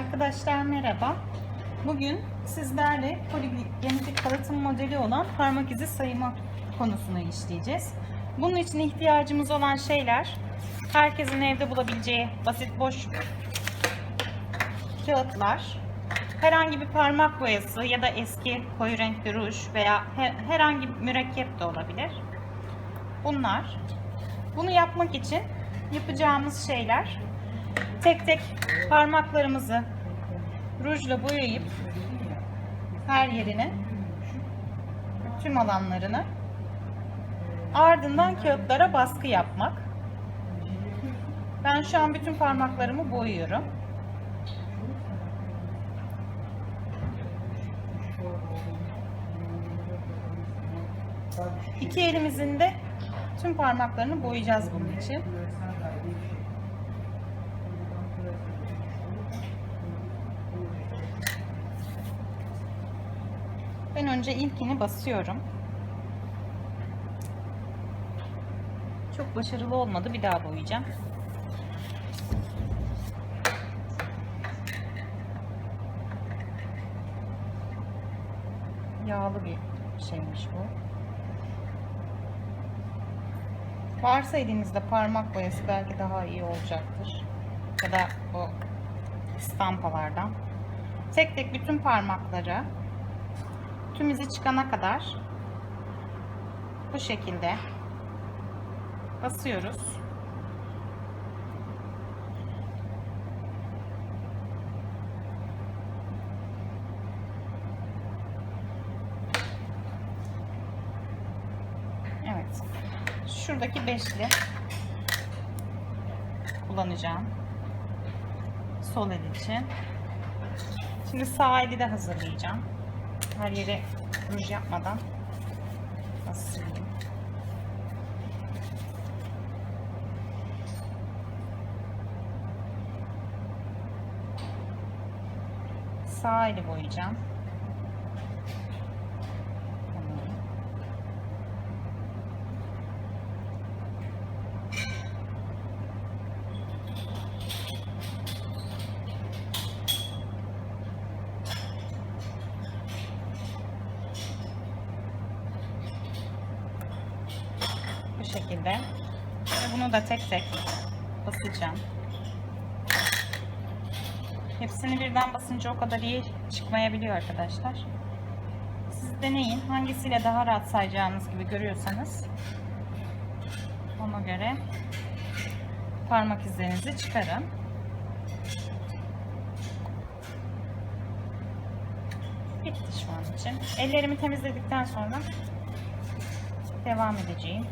Arkadaşlar merhaba. Bugün sizlerle poligenetik kalıtım modeli olan parmak izi sayma konusunu işleyeceğiz. Bunun için ihtiyacımız olan şeyler herkesin evde bulabileceği basit boş kağıtlar, herhangi bir parmak boyası ya da eski koyu renkli ruj veya he- herhangi bir mürekkep de olabilir. Bunlar. Bunu yapmak için yapacağımız şeyler tek tek parmaklarımızı rujla boyayıp her yerini tüm alanlarını ardından kağıtlara baskı yapmak. Ben şu an bütün parmaklarımı boyuyorum. İki elimizin de tüm parmaklarını boyayacağız bunun için. Ben önce ilkini basıyorum. Çok başarılı olmadı. Bir daha boyayacağım. Yağlı bir şeymiş bu. Varsa elinizde parmak boyası belki daha iyi olacaktır. Ya da bu stampalardan. Tek tek bütün parmakları tüm çıkana kadar bu şekilde basıyoruz. Evet. Şuradaki beşli kullanacağım. Sol el için. Şimdi sağ eli de hazırlayacağım. Her yere ruj yapmadan basayım. Sağ eli boyayacağım. Şekilde. Ve bunu da tek tek basacağım. Hepsini birden basınca o kadar iyi çıkmayabiliyor arkadaşlar. Siz deneyin. Hangisiyle daha rahat sayacağınız gibi görüyorsanız ona göre parmak izlerinizi çıkarın. Bitti şu an için. Ellerimi temizledikten sonra devam edeceğim.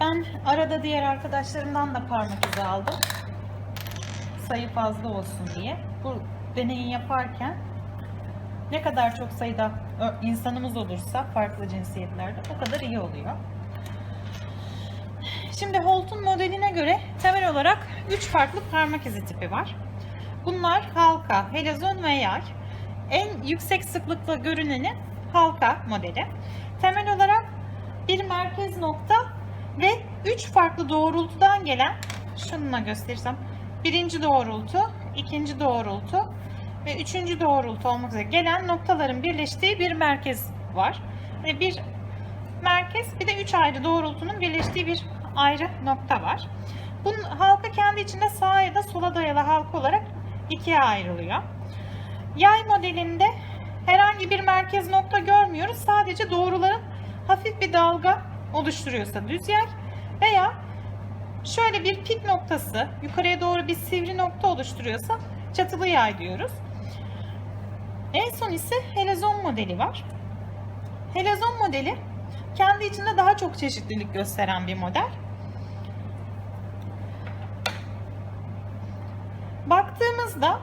Ben arada diğer arkadaşlarımdan da parmak izi aldım. Sayı fazla olsun diye. Bu deneyi yaparken ne kadar çok sayıda insanımız olursa farklı cinsiyetlerde o kadar iyi oluyor. Şimdi Holt'un modeline göre temel olarak 3 farklı parmak izi tipi var. Bunlar halka, helezon ve yay. En yüksek sıklıkla görüneni halka modeli. Temel olarak bir merkez nokta ve 3 farklı doğrultudan gelen şununla gösterirsem birinci doğrultu, ikinci doğrultu ve üçüncü doğrultu olmak üzere gelen noktaların birleştiği bir merkez var. Ve bir merkez bir de üç ayrı doğrultunun birleştiği bir ayrı nokta var. Bunun halka kendi içinde sağa ya da sola dayalı halka olarak ikiye ayrılıyor. Yay modelinde herhangi bir merkez nokta görmüyoruz. Sadece doğruların hafif bir dalga oluşturuyorsa düz yay veya şöyle bir pik noktası yukarıya doğru bir sivri nokta oluşturuyorsa çatılı yay diyoruz. En son ise helezon modeli var. Helezon modeli kendi içinde daha çok çeşitlilik gösteren bir model. Baktığımızda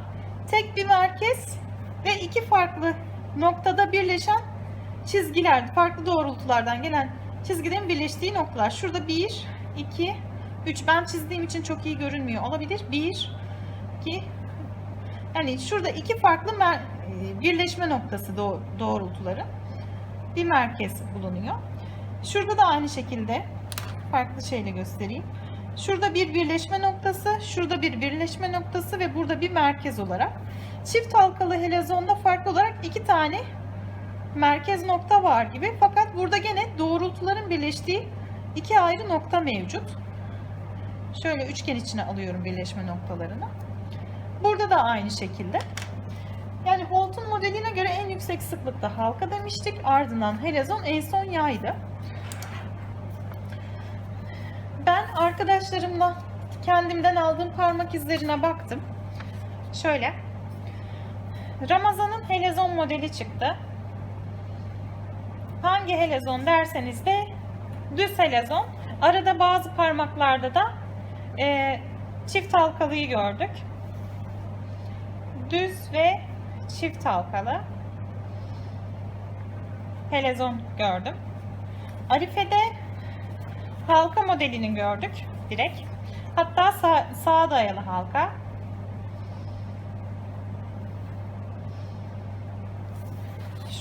tek bir merkez ve iki farklı noktada birleşen çizgiler, farklı doğrultulardan gelen çizgilerin birleştiği noktalar. Şurada 1, 2, 3. Ben çizdiğim için çok iyi görünmüyor olabilir. 1, 2, yani şurada iki farklı birleşme noktası doğ- doğrultuları. Bir merkez bulunuyor. Şurada da aynı şekilde farklı şeyle göstereyim. Şurada bir birleşme noktası, şurada bir birleşme noktası ve burada bir merkez olarak. Çift halkalı helezonda farklı olarak iki tane merkez nokta var gibi. Fakat burada gene doğrultuların birleştiği iki ayrı nokta mevcut. Şöyle üçgen içine alıyorum birleşme noktalarını. Burada da aynı şekilde. Yani Holt'un modeline göre en yüksek sıklıkta halka demiştik. Ardından helezon en son yaydı. Ben arkadaşlarımla kendimden aldığım parmak izlerine baktım. Şöyle. Ramazan'ın helezon modeli çıktı. Hangi helezon derseniz de düz helezon. Arada bazı parmaklarda da e, çift halkalıyı gördük. Düz ve çift halkalı helezon gördüm. Arife'de halka modelini gördük direkt. Hatta sağ, sağa dayalı halka.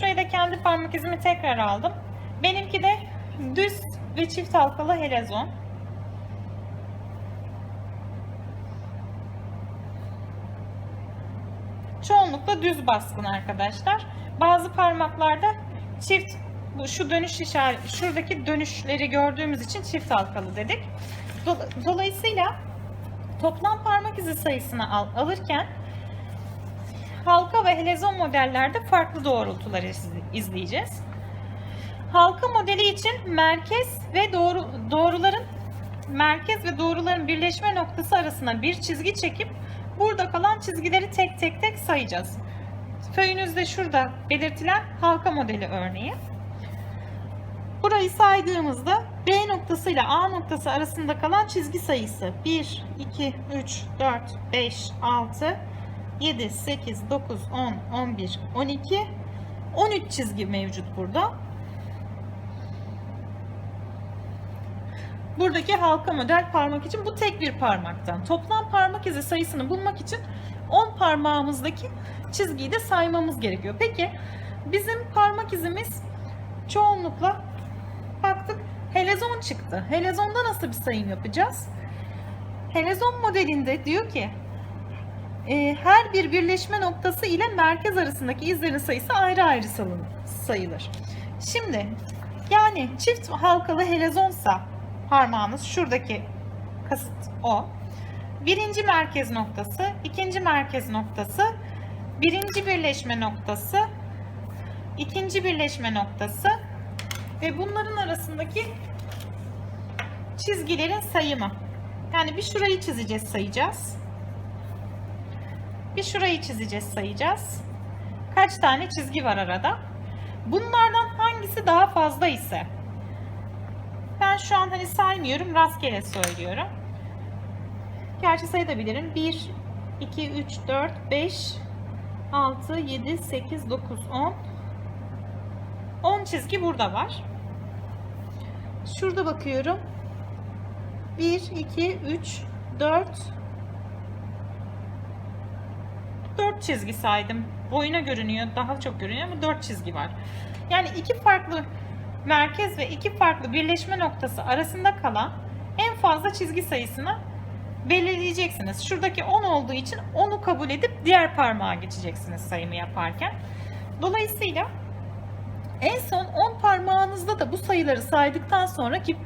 Şuraya da kendi parmak izimi tekrar aldım. Benimki de düz ve çift halkalı helezon. Çoğunlukla düz baskın arkadaşlar. Bazı parmaklarda çift şu dönüş işaret şuradaki dönüşleri gördüğümüz için çift halkalı dedik. Dol- Dolayısıyla toplam parmak izi sayısını al- alırken halka ve helezon modellerde farklı doğrultuları izle- izleyeceğiz. Halka modeli için merkez ve doğru doğruların merkez ve doğruların birleşme noktası arasına bir çizgi çekip burada kalan çizgileri tek tek tek sayacağız. Föyünüzde şurada belirtilen halka modeli örneği. Burayı saydığımızda B noktası ile A noktası arasında kalan çizgi sayısı 1, 2, 3, 4, 5, 6, 7, 8, 9, 10, 11, 12, 13 çizgi mevcut burada. Buradaki halka model parmak için bu tek bir parmaktan. Toplam parmak izi sayısını bulmak için 10 parmağımızdaki çizgiyi de saymamız gerekiyor. Peki bizim parmak izimiz çoğunlukla baktık helezon çıktı. Helezonda nasıl bir sayım yapacağız? Helezon modelinde diyor ki e, her bir birleşme noktası ile merkez arasındaki izlerin sayısı ayrı ayrı sayılır. Şimdi yani çift halkalı helezonsa parmağınız şuradaki kasıt o. Birinci merkez noktası, ikinci merkez noktası, birinci birleşme noktası, ikinci birleşme noktası ve bunların arasındaki çizgilerin sayımı. Yani bir şurayı çizeceğiz, sayacağız. Bir şurayı çizeceğiz, sayacağız. Kaç tane çizgi var arada? Bunlardan hangisi daha fazla ise ben şu an hani saymıyorum, rastgele söylüyorum. Gerçi sayabilirim. 1, 2, 3, 4, 5, 6, 7, 8, 9, 10. 10 çizgi burada var. Şurada bakıyorum. 1, 2, 3, 4, 4 çizgi saydım. Boyuna görünüyor, daha çok görünüyor ama 4 çizgi var. Yani iki farklı merkez ve iki farklı birleşme noktası arasında kalan en fazla çizgi sayısını belirleyeceksiniz. Şuradaki 10 olduğu için 10'u kabul edip diğer parmağa geçeceksiniz sayımı yaparken. Dolayısıyla en son 10 parmağınızda da bu sayıları saydıktan sonra ki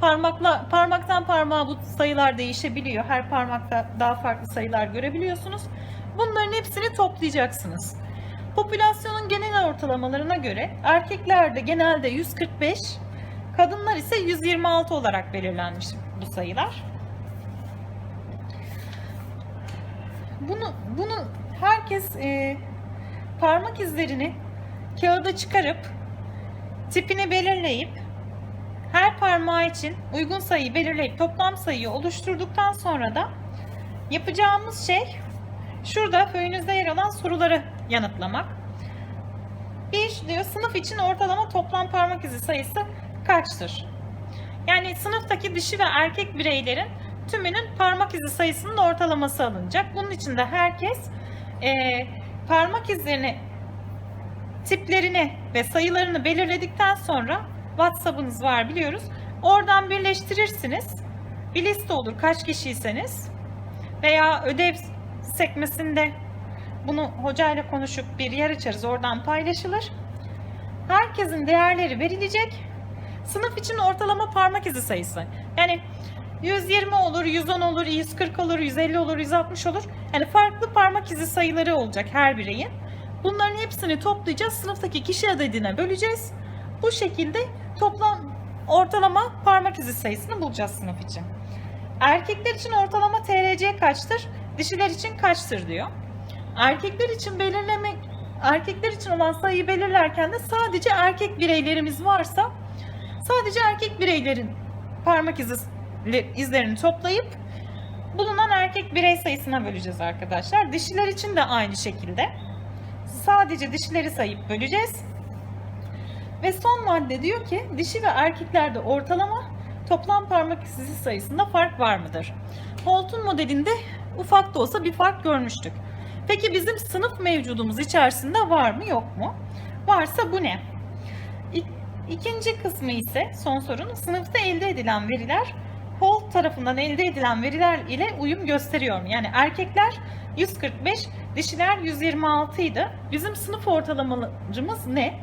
parmakla parmaktan parmağa bu sayılar değişebiliyor. Her parmakta daha farklı sayılar görebiliyorsunuz. Bunların hepsini toplayacaksınız. Popülasyonun genel ortalamalarına göre erkeklerde genelde 145, kadınlar ise 126 olarak belirlenmiş bu sayılar. Bunu bunu herkes e, parmak izlerini kağıda çıkarıp tipini belirleyip her parmağı için uygun sayıyı belirleyip toplam sayıyı oluşturduktan sonra da yapacağımız şey şurada föyünüzde yer alan soruları yanıtlamak. Bir diyor sınıf için ortalama toplam parmak izi sayısı kaçtır? Yani sınıftaki dişi ve erkek bireylerin tümünün parmak izi sayısının ortalaması alınacak. Bunun için de herkes e, parmak izlerini tiplerini ve sayılarını belirledikten sonra WhatsApp'ınız var biliyoruz. Oradan birleştirirsiniz. Bir liste olur kaç kişiyseniz veya ödev sekmesinde bunu hocayla konuşup bir yer açarız. Oradan paylaşılır. Herkesin değerleri verilecek. Sınıf için ortalama parmak izi sayısı. Yani 120 olur, 110 olur, 140 olur, 150 olur, 160 olur. Yani farklı parmak izi sayıları olacak her bireyin. Bunların hepsini toplayacağız. Sınıftaki kişi adedine böleceğiz. Bu şekilde toplam ortalama parmak izi sayısını bulacağız sınıf için. Erkekler için ortalama TRC kaçtır? Dişiler için kaçtır diyor. Erkekler için belirlemek erkekler için olan sayıyı belirlerken de sadece erkek bireylerimiz varsa sadece erkek bireylerin parmak izi izlerini toplayıp bulunan erkek birey sayısına böleceğiz arkadaşlar. Dişiler için de aynı şekilde. Sadece dişileri sayıp böleceğiz. Ve son madde diyor ki dişi ve erkeklerde ortalama toplam parmak izi sayısında fark var mıdır? Holt'un modelinde ufak da olsa bir fark görmüştük. Peki bizim sınıf mevcudumuz içerisinde var mı yok mu? Varsa bu ne? İk- İkinci kısmı ise son sorun sınıfta elde edilen veriler Holt tarafından elde edilen veriler ile uyum gösteriyor mu? Yani erkekler 145, dişiler 126 idi. Bizim sınıf ortalamamız ne?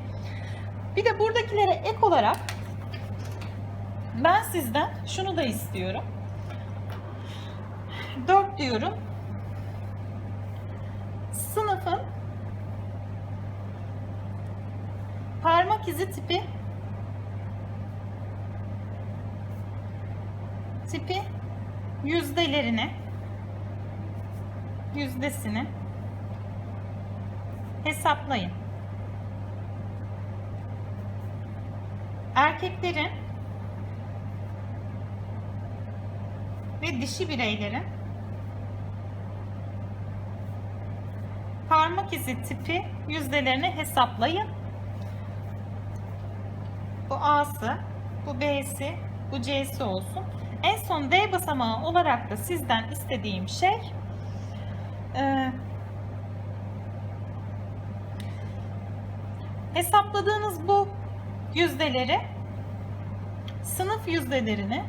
Bir de buradakilere ek olarak ben sizden şunu da istiyorum. 4 diyorum. Sınıfın parmak izi tipi tipi yüzdelerini yüzdesini hesaplayın. Erkeklerin ve dişi bireylerin parmak izi tipi yüzdelerini hesaplayın. Bu A'sı, bu B'si, bu C'si olsun. En son D basamağı olarak da sizden istediğim şey e, hesapladığınız bu yüzdeleri sınıf yüzdelerini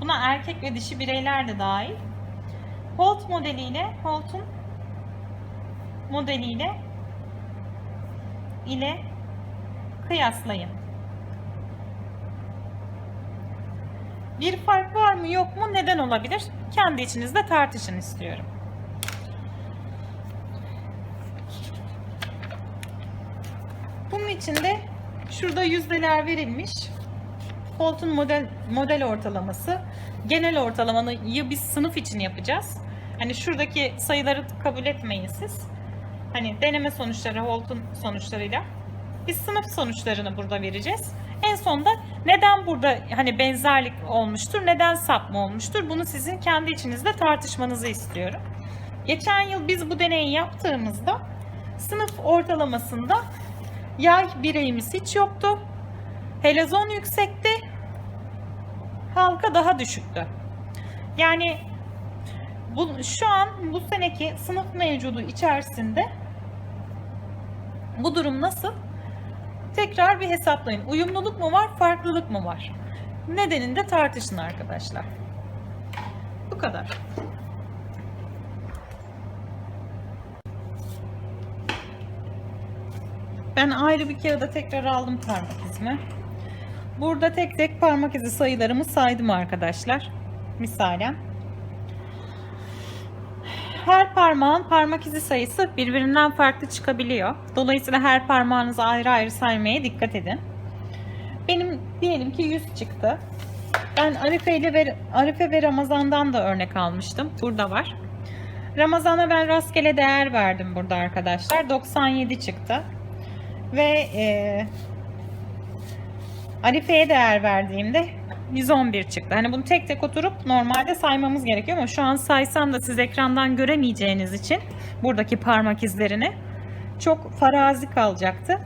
buna erkek ve dişi bireyler de dahil Holt modeliyle Holt'un modeliyle ile kıyaslayın. Bir fark var mı yok mu? Neden olabilir? Kendi içinizde tartışın istiyorum. Bunun için de şurada yüzdeler verilmiş. Koltuğun model model ortalaması, genel ortalamayı biz sınıf için yapacağız. Hani şuradaki sayıları kabul etmeyin siz. Hani deneme sonuçları Holt'un sonuçlarıyla biz sınıf sonuçlarını burada vereceğiz. En sonda neden burada hani benzerlik olmuştur, neden sapma olmuştur bunu sizin kendi içinizde tartışmanızı istiyorum. Geçen yıl biz bu deneyi yaptığımızda sınıf ortalamasında yay bireyimiz hiç yoktu. Helezon yüksekti. Halka daha düşüktü. Yani bu, şu an bu seneki sınıf mevcudu içerisinde bu durum nasıl? Tekrar bir hesaplayın. Uyumluluk mu var, farklılık mı var? Nedenini de tartışın arkadaşlar. Bu kadar. Ben ayrı bir kağıda tekrar aldım parmak izimi. Burada tek tek parmak izi sayılarımı saydım arkadaşlar. Misalen. Her parmağın parmak izi sayısı birbirinden farklı çıkabiliyor. Dolayısıyla her parmağınızı ayrı ayrı saymaya dikkat edin. Benim diyelim ki 100 çıktı. Ben Arife ile ve Arife ve Ramazan'dan da örnek almıştım. Burada var. Ramazan'a ben rastgele değer verdim burada arkadaşlar. 97 çıktı. Ve e, Arife'ye değer verdiğimde 111 çıktı. Hani bunu tek tek oturup normalde saymamız gerekiyor ama şu an saysam da siz ekrandan göremeyeceğiniz için buradaki parmak izlerini çok farazi kalacaktı.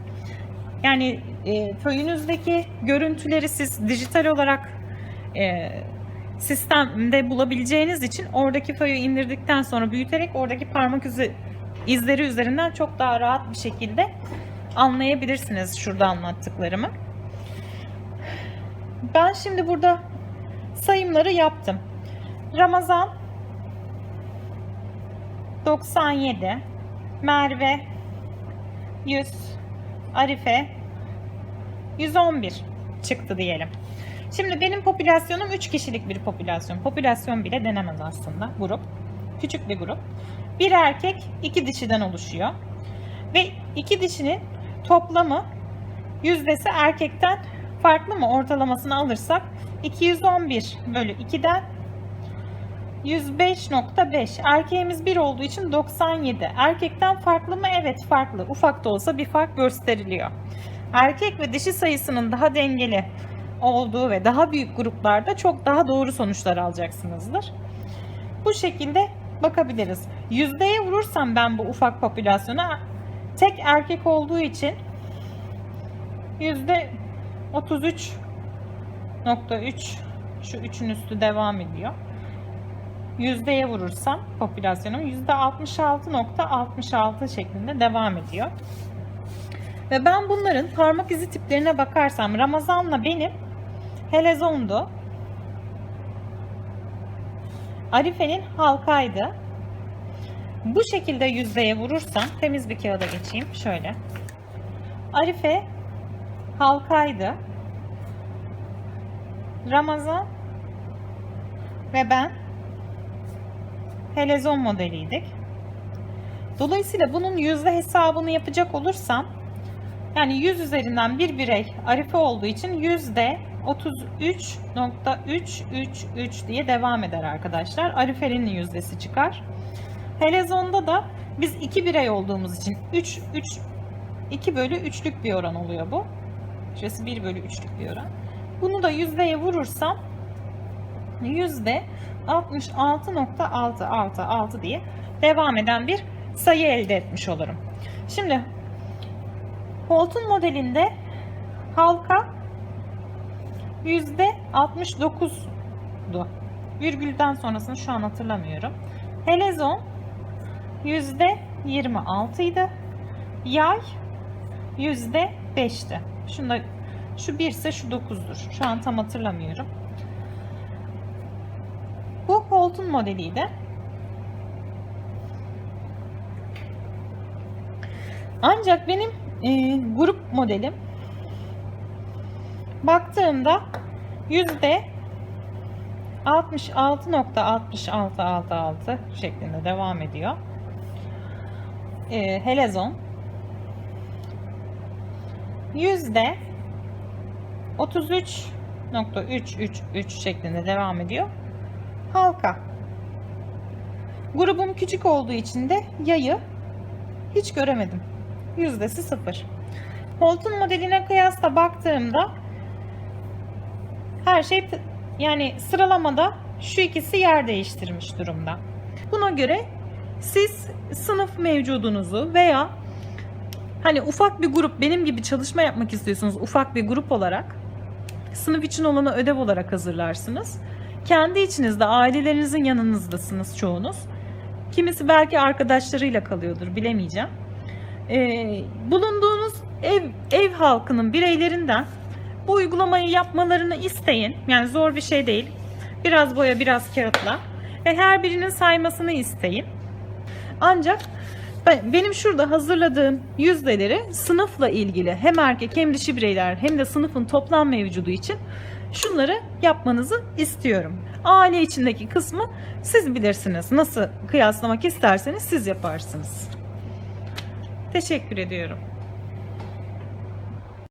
Yani e, köyünüzdeki görüntüleri siz dijital olarak e, sistemde bulabileceğiniz için oradaki fayı indirdikten sonra büyüterek oradaki parmak izi izleri üzerinden çok daha rahat bir şekilde anlayabilirsiniz şurada anlattıklarımı. Ben şimdi burada sayımları yaptım. Ramazan 97, Merve 100, Arife 111 çıktı diyelim. Şimdi benim popülasyonum 3 kişilik bir popülasyon. Popülasyon bile denemez aslında grup. Küçük bir grup. Bir erkek, iki dişiden oluşuyor. Ve iki dişinin toplamı yüzdesi erkekten farklı mı ortalamasını alırsak 211 bölü 2'den 105.5. Erkeğimiz 1 olduğu için 97. Erkekten farklı mı? Evet farklı. Ufak da olsa bir fark gösteriliyor. Erkek ve dişi sayısının daha dengeli olduğu ve daha büyük gruplarda çok daha doğru sonuçlar alacaksınızdır. Bu şekilde bakabiliriz. Yüzdeye vurursam ben bu ufak popülasyona tek erkek olduğu için yüzde 33.3 şu üçün üstü devam ediyor. Yüzdeye vurursam popülasyonum yüzde 66.66 şeklinde devam ediyor. Ve ben bunların parmak izi tiplerine bakarsam Ramazan'la benim helezondu. Arife'nin halkaydı. Bu şekilde yüzdeye vurursam temiz bir kağıda geçeyim. Şöyle. Arife halkaydı. Ramazan ve ben helezon modeliydik. Dolayısıyla bunun yüzde hesabını yapacak olursam yani 100 üzerinden bir birey arife olduğu için yüzde 33.333 diye devam eder arkadaşlar. Arife'nin yüzdesi çıkar. Helezonda da biz iki birey olduğumuz için 3, 3, 2 bölü 3'lük bir oran oluyor bu. Şurası 1 bölü 3'lük bir oran. Bunu da yüzdeye vurursam yüzde 66.666 diye devam eden bir sayı elde etmiş olurum. Şimdi Holton modelinde halka yüzde 69'du. Virgülden sonrasını şu an hatırlamıyorum. Helezon yüzde 26 idi. Yay yüzde 5'ti. Şunda şu 1 ise şu 9'dur. Şu an tam hatırlamıyorum. Bu Holton modeliydi. Ancak benim e, grup modelim baktığımda yüzde 66.6666 şeklinde devam ediyor. E, helezon yüzde 33.333 şeklinde devam ediyor. Halka. Grubum küçük olduğu için de yayı hiç göremedim. Yüzdesi sıfır. Holton modeline kıyasla baktığımda her şey yani sıralamada şu ikisi yer değiştirmiş durumda. Buna göre siz sınıf mevcudunuzu veya hani ufak bir grup benim gibi çalışma yapmak istiyorsunuz ufak bir grup olarak sınıf için olanı ödev olarak hazırlarsınız. Kendi içinizde ailelerinizin yanınızdasınız çoğunuz. Kimisi belki arkadaşlarıyla kalıyordur bilemeyeceğim. Ee, bulunduğunuz ev, ev halkının bireylerinden bu uygulamayı yapmalarını isteyin. Yani zor bir şey değil. Biraz boya biraz kağıtla. Ve her birinin saymasını isteyin. Ancak benim şurada hazırladığım yüzdeleri sınıfla ilgili hem erkek hem dişi bireyler hem de sınıfın toplam mevcudu için şunları yapmanızı istiyorum. Aile içindeki kısmı siz bilirsiniz. Nasıl kıyaslamak isterseniz siz yaparsınız. Teşekkür ediyorum.